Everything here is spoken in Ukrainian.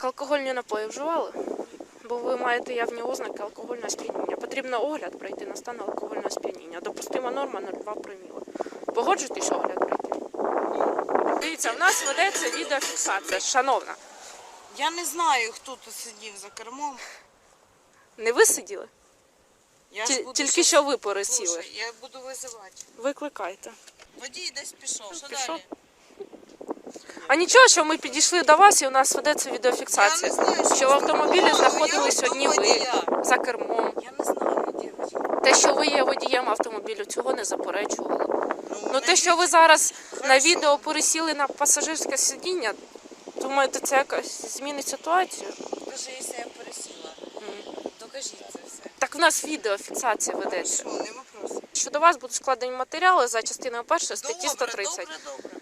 Алкогольні напої вживали? Бо ви маєте явні ознаки алкогольного сп'яніння. Потрібно огляд пройти на стан алкогольного сп'яніння. Допустима норма 0,2 проміла. Погоджуєтесь огляд пройти? Дивіться, в нас ведеться відеофіксація. Шановна, Я не знаю, хто тут сидів за кермом. не ви сиділи? Я Ті- буду Тільки щас- що ви пересіли. Слушай, я буду визивати. Викликайте. Водій десь пішов. Що Пішов? далі? А нічого, що ми підійшли до вас і у нас ведеться Я відеофіксація. не знаю, що Що в автомобілі знаходились одні ви за кермом. Я не знаю. Те, що ви є водієм автомобілю, цього не заперечували. Ну те, що ви зараз на відео пересіли на пасажирське сидіння, думаєте, це якось змінить ситуацію? Даже якщо я пересіла, докажіть це все. Так в нас відеофіксація ведеться. Що, не вопрос. Щодо вас будуть складені матеріали за частиною першої статті Добре, 130. добре, добре.